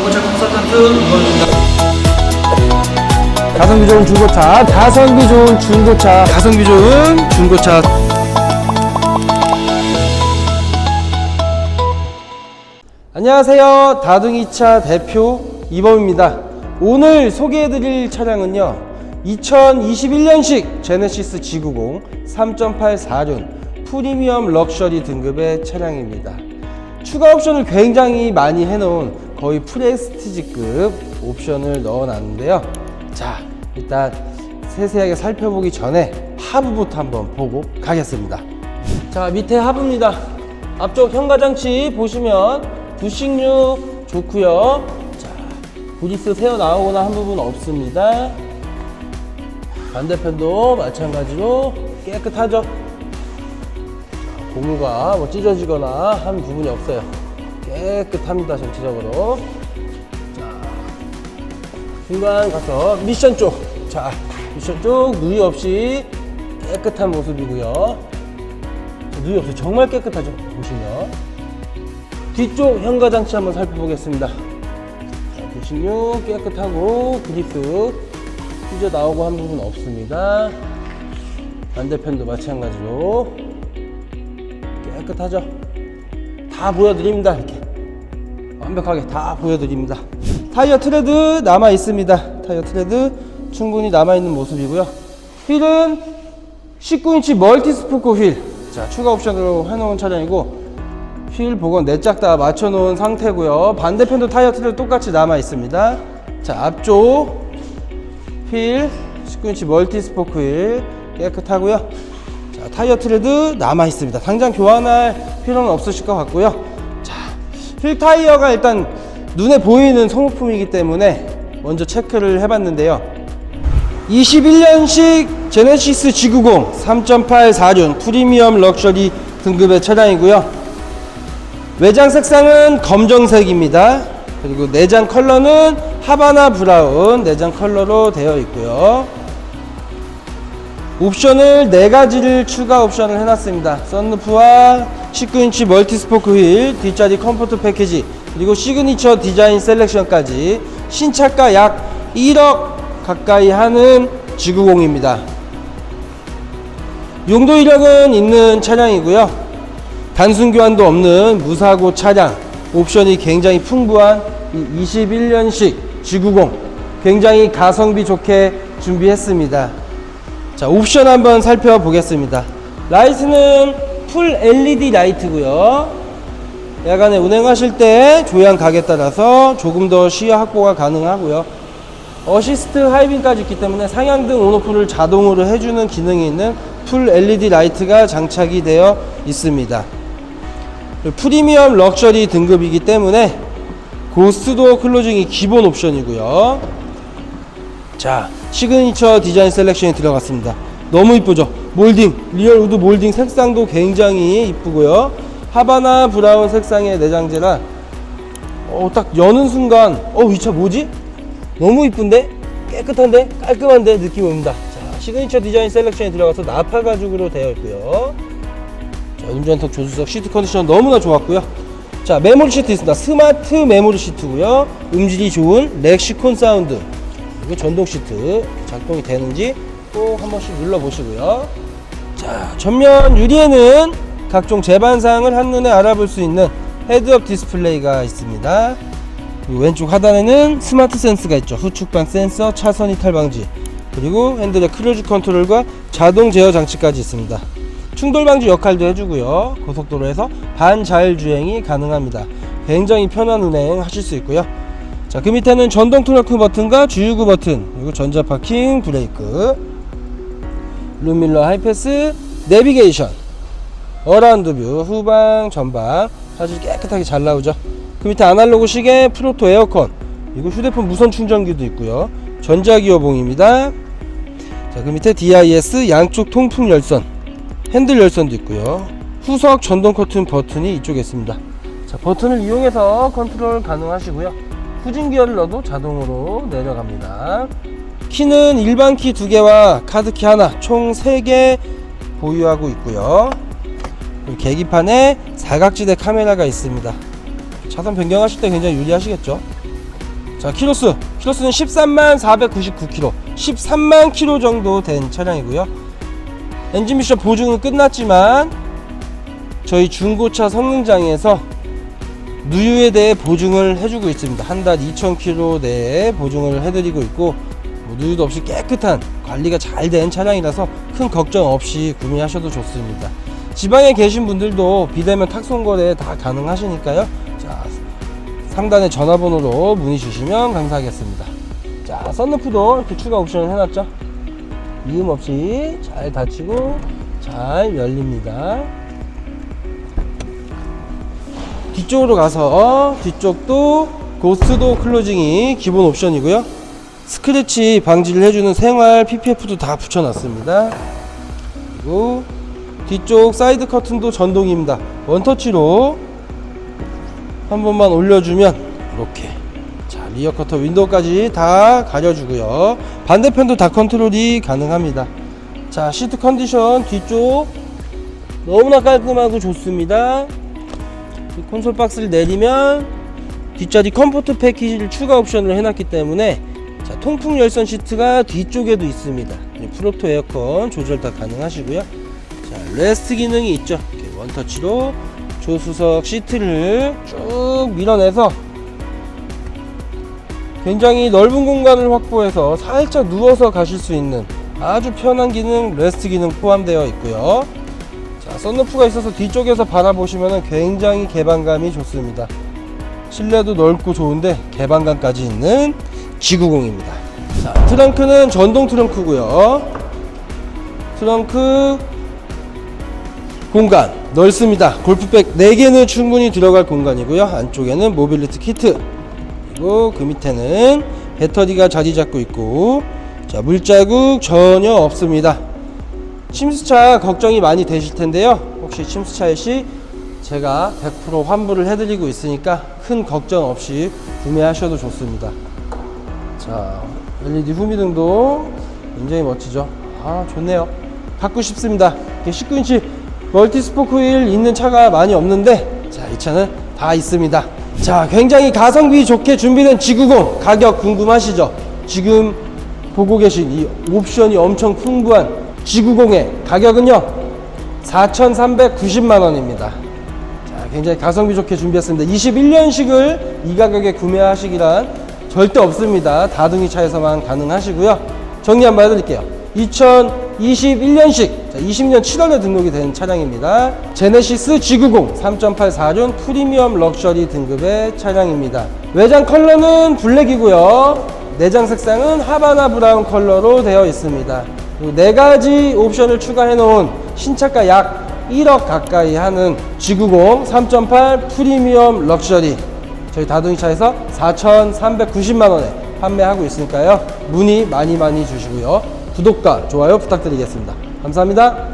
중고차 컨설턴트 이건입니다. 가성비 좋은 중고차, 가성비 좋은 중고차, 가성비 좋은 중고차. 안녕하세요. 다둥이차 대표 이범입니다. 오늘 소개해드릴 차량은요. 2021년식 제네시스 G90 3.8 4륜 프리미엄 럭셔리 등급의 차량입니다. 추가 옵션을 굉장히 많이 해놓은 거의 프레스티지급 옵션을 넣어놨는데요. 자, 일단 세세하게 살펴보기 전에 하부부터 한번 보고 가겠습니다. 자, 밑에 하부입니다. 앞쪽 현가장치 보시면 부식류 좋고요. 자, 브리스 새어 나오거나 한 부분 없습니다. 반대편도 마찬가지로 깨끗하죠. 고무가 뭐 찢어지거나 한 부분이 없어요. 깨끗합니다 전체적으로. 자, 중간 가서 미션 쪽. 자, 미션 쪽 누이 없이 깨끗한 모습이고요. 자, 누이 없이 정말 깨끗하죠. 보시면. 뒤쪽 현가장치 한번 살펴보겠습니다. 자, 보시면 깨끗하고 그리프 휘져 나오고 한 부분 없습니다. 반대편도 마찬가지로 깨끗하죠. 다 보여드립니다. 이렇게 완벽하게 다 보여드립니다. 타이어 트레드 남아 있습니다. 타이어 트레드 충분히 남아 있는 모습이고요. 휠은 19인치 멀티 스포크 휠. 자 추가 옵션으로 해놓은 차량이고 휠 복원 네짝다 맞춰놓은 상태고요. 반대편도 타이어 트레드 똑같이 남아 있습니다. 자 앞쪽 휠 19인치 멀티 스포크 휠 깨끗하고요. 자, 타이어 트레드 남아 있습니다. 당장 교환할 필요는 없으실 것 같고요. 자, 휠 타이어가 일단 눈에 보이는 소모품이기 때문에 먼저 체크를 해봤는데요. 21년식 제네시스 G90 3.8 4륜 프리미엄 럭셔리 등급의 차량이고요. 외장 색상은 검정색입니다. 그리고 내장 컬러는 하바나 브라운 내장 컬러로 되어 있고요. 옵션을 네 가지를 추가 옵션을 해놨습니다. 썬루프와 19인치 멀티 스포크 휠, 뒷자리 컴포트 패키지, 그리고 시그니처 디자인 셀렉션까지 신차가 약 1억 가까이 하는 G90입니다. 용도 이력은 있는 차량이고요. 단순 교환도 없는 무사고 차량, 옵션이 굉장히 풍부한 21년식 G90 굉장히 가성비 좋게 준비했습니다. 자, 옵션 한번 살펴보겠습니다. 라이트는 풀 LED 라이트고요. 야간에 운행하실 때 조향 각에 따라서 조금 더 시야 확보가 가능하고요. 어시스트 하이빔까지 있기 때문에 상향등 온오프를 자동으로 해주는 기능이 있는 풀 LED 라이트가 장착이 되어 있습니다. 프리미엄 럭셔리 등급이기 때문에 고스트도어 클로징이 기본 옵션이고요. 자, 시그니처 디자인 셀렉션이 들어갔습니다. 너무 이쁘죠? 몰딩, 리얼 우드 몰딩 색상도 굉장히 이쁘고요. 하바나 브라운 색상의 내장재라 어, 딱 여는 순간 어, 이 차 뭐지? 너무 이쁜데? 깨끗한데? 깔끔한데? 느낌이 옵니다. 자, 시그니처 디자인 셀렉션이 들어가서 나파 가죽으로 되어 있고요. 자, 운전석 조수석 시트 컨디션 너무나 좋았고요. 자, 메모리 시트 있습니다. 스마트 메모리 시트고요. 음질이 좋은 렉시콘 사운드. 그리고 전동 시트 작동이 되는지 꼭 한 번씩 눌러 보시고요. 자, 전면 유리에는 각종 재반상을 한눈에 알아볼 수 있는 헤드업 디스플레이가 있습니다. 왼쪽 하단에는 스마트 센스가 있죠. 후측방 센서, 차선 이탈 방지, 그리고 핸들의 크루즈 컨트롤과 자동 제어 장치까지 있습니다. 충돌 방지 역할도 해주고요. 고속도로에서 반자율 주행이 가능합니다. 굉장히 편한 운행 하실 수 있고요. 자, 그 밑에는 전동 트렁크 버튼과 주유구 버튼, 그리고 전자 파킹 브레이크, 룸밀러 하이패스, 내비게이션, 어라운드 뷰, 후방, 전방 사실 깨끗하게 잘 나오죠. 그 밑에 아날로그 시계, 프로토 에어컨, 그리고 휴대폰 무선 충전기도 있고요. 전자기어봉입니다. 자, 그 밑에 DIS 양쪽 통풍 열선, 핸들 열선도 있고요. 후석 전동 커튼 버튼이 이쪽에 있습니다. 자, 버튼을 이용해서 컨트롤 가능하시고요. 후진 기어를 넣어도 자동으로 내려갑니다. 키는 일반 키 두 개와 카드 키 하나, 총 세 개 보유하고 있고요. 계기판에 사각지대 카메라가 있습니다. 차선 변경하실 때 굉장히 유리하시겠죠? 자, 키로수. 키로수는 13만 499km. 13만 km 정도 된 차량이고요. 엔진 미션 보증은 끝났지만 저희 중고차 성능장에서 누유에 대해 보증을 해주고 있습니다. 한 달 2,000km 내에 보증을 해드리고 있고 뭐 누유도 없이 깨끗한 관리가 잘 된 차량이라서 큰 걱정 없이 구매하셔도 좋습니다. 지방에 계신 분들도 비대면 탁송 거래 다 가능하시니까요. 자, 상단에 전화번호로 문의 주시면 감사하겠습니다. 자, 썬루프도 이렇게 추가 옵션을 해놨죠. 미음 없이 잘 닫히고 잘 열립니다. 뒤쪽으로 가서 뒤쪽도 고스트도 클로징이 기본 옵션이고요. 스크래치 방지를 해주는 생활 PPF도 다 붙여놨습니다. 그리고 뒤쪽 사이드 커튼도 전동입니다. 원터치로 한 번만 올려주면 이렇게 자 리어 커터 윈도우까지 다 가려주고요. 반대편도 다 컨트롤이 가능합니다. 자 시트 컨디션 뒤쪽 너무나 깔끔하고 좋습니다. 이 콘솔 박스를 내리면 뒷자리 컴포트 패키지를 추가 옵션을 해놨기 때문에 자, 통풍 열선 시트가 뒤쪽에도 있습니다. 이 프로토 에어컨 조절 다 가능하시고요. 자, 레스트 기능이 있죠. 원터치로 조수석 시트를 쭉 밀어내서 굉장히 넓은 공간을 확보해서 살짝 누워서 가실 수 있는 아주 편한 기능, 레스트 기능 포함되어 있고요. 자, 썬루프가 있어서 뒤쪽에서 바라보시면 굉장히 개방감이 좋습니다. 실내도 넓고 좋은데 개방감까지 있는 G90입니다. 자, 트렁크는 전동 트렁크고요. 트렁크 공간 넓습니다. 골프백 4개는 충분히 들어갈 공간이고요. 안쪽에는 모빌리티 키트 그리고 그 밑에는 배터리가 자리 잡고 있고 자 물자국 전혀 없습니다. 침수차 걱정이 많이 되실 텐데요. 혹시 침수차일 시 제가 100% 환불을 해드리고 있으니까 큰 걱정 없이 구매하셔도 좋습니다. 자, LED 후미등도 굉장히 멋지죠. 아, 좋네요. 갖고 싶습니다. 19인치 멀티스포크 휠 있는 차가 많이 없는데, 자, 이 차는 다 있습니다. 자, 굉장히 가성비 좋게 준비된 G90 가격 궁금하시죠? 지금 보고 계신 이 옵션이 엄청 풍부한 G90의 가격은요, 4,390만 원입니다. 자, 굉장히 가성비 좋게 준비했습니다. 21년식을 이 가격에 구매하시기란 절대 없습니다. 다둥이 차에서만 가능하시고요. 정리 한번 해드릴게요. 2021년식 20년 7월에 등록이 된 차량입니다. 제네시스 G90 3.84륜 프리미엄 럭셔리 등급의 차량입니다. 외장 컬러는 블랙이고요. 내장 색상은 하바나 브라운 컬러로 되어 있습니다. 네 가지 옵션을 추가해 놓은 신차가 약 1억 가까이 하는 G90 3.8 프리미엄 럭셔리 저희 다둥이차에서 4,390만 원에 판매하고 있으니까요. 문의 많이 많이 주시고요. 구독과 좋아요 부탁드리겠습니다. 감사합니다.